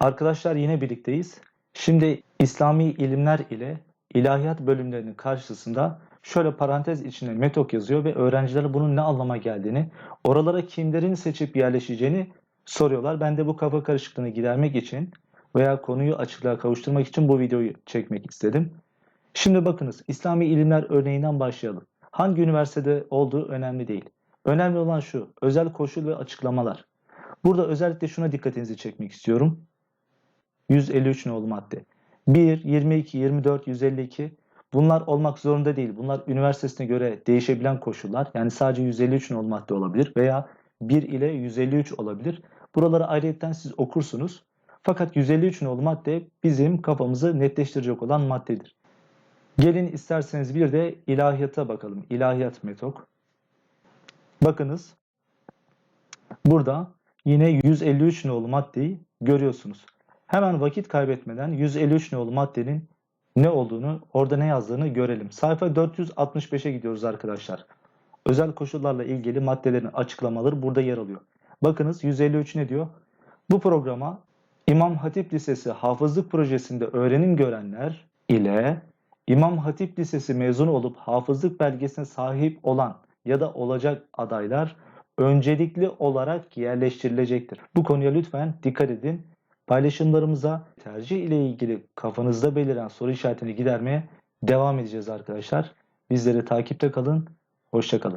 Arkadaşlar yine birlikteyiz. Şimdi İslami ilimler ile ilahiyat bölümlerinin karşısında şöyle parantez içinde metok yazıyor ve öğrencilere bunun ne anlama geldiğini, oralara kimlerin seçip yerleşeceğini soruyorlar. Ben de bu kafa karışıklığını gidermek için veya konuyu açıklığa kavuşturmak için bu videoyu çekmek istedim. Şimdi bakınız İslami ilimler örneğinden başlayalım. Hangi üniversitede olduğu önemli değil. Önemli olan şu, özel koşul ve açıklamalar. Burada özellikle şuna dikkatinizi çekmek istiyorum. 153 nolu madde. 1, 22, 24, 152 bunlar olmak zorunda değil. Bunlar üniversitesine göre değişebilen koşullar. Yani sadece 153 nolu madde olabilir veya 1 ile 153 olabilir. Buraları ayrıyetten siz okursunuz. Fakat 153 nolu madde bizim kafamızı netleştirecek olan maddedir. Gelin isterseniz bir de ilahiyata bakalım. İlahiyat metok. Bakınız. Burada yine 153 nolu maddeyi görüyorsunuz. Hemen vakit kaybetmeden 153 nolu maddenin ne olduğunu, orada ne yazdığını görelim. Sayfa 465'e gidiyoruz arkadaşlar. Özel koşullarla ilgili maddelerin açıklamaları burada yer alıyor. Bakınız 153 ne diyor? Bu programa İmam Hatip Lisesi hafızlık projesinde öğrenim görenler ile İmam Hatip Lisesi mezunu olup hafızlık belgesine sahip olan ya da olacak adaylar öncelikli olarak yerleştirilecektir. Bu konuya lütfen dikkat edin. Paylaşımlarımıza tercih ile ilgili kafanızda beliren soru işaretini gidermeye devam edeceğiz arkadaşlar. Bizleri takipte kalın. Hoşçakalın.